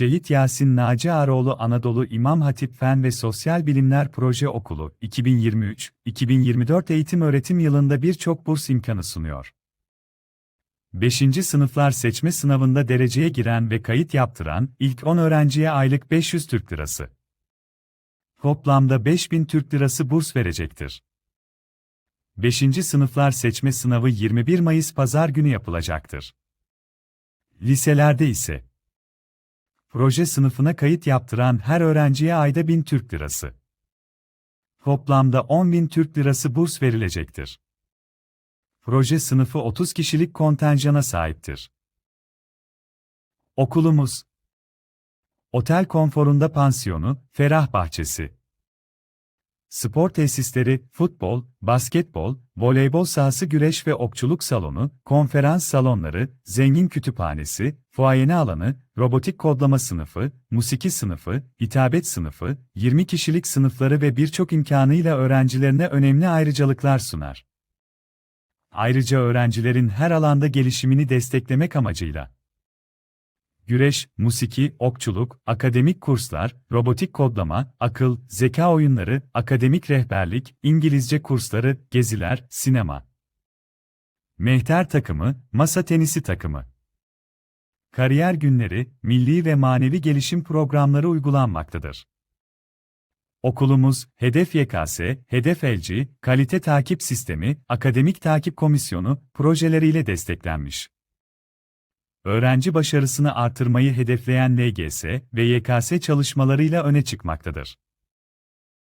Şehit Yasin Naci Ağaroğlu Anadolu İmam Hatip Fen ve Sosyal Bilimler Proje Okulu 2023-2024 eğitim öğretim yılında birçok burs imkanı sunuyor. 5. sınıflar seçme sınavında dereceye giren ve kayıt yaptıran ilk 10 öğrenciye aylık 500 Türk Lirası. Toplamda 5000 Türk Lirası burs verecektir. 5. sınıflar seçme sınavı 21 Mayıs Pazar günü yapılacaktır. Liselerde ise proje sınıfına kayıt yaptıran her öğrenciye ayda 1000 Türk Lirası. Toplamda 10.000 Türk Lirası burs verilecektir. Proje sınıfı 30 kişilik kontenjana sahiptir. Okulumuz Otel konforunda pansiyonu, ferah bahçesi. Spor tesisleri, futbol, basketbol, voleybol sahası güreş ve okçuluk salonu, konferans salonları, zengin kütüphanesi, fuayene alanı, robotik kodlama sınıfı, musiki sınıfı, hitabet sınıfı, 20 kişilik sınıfları ve birçok imkanıyla öğrencilerine önemli ayrıcalıklar sunar. Ayrıca öğrencilerin her alanda gelişimini desteklemek amacıyla güreş, musiki, okçuluk, akademik kurslar, robotik kodlama, akıl, zeka oyunları, akademik rehberlik, İngilizce kursları, geziler, sinema. Mehter takımı, masa tenisi takımı. Kariyer günleri, milli ve manevi gelişim programları uygulanmaktadır. Okulumuz, Hedef YKS, Hedef Elci, Kalite Takip Sistemi, Akademik Takip Komisyonu projeleriyle desteklenmiş. Öğrenci başarısını artırmayı hedefleyen LGS ve YKS çalışmalarıyla öne çıkmaktadır.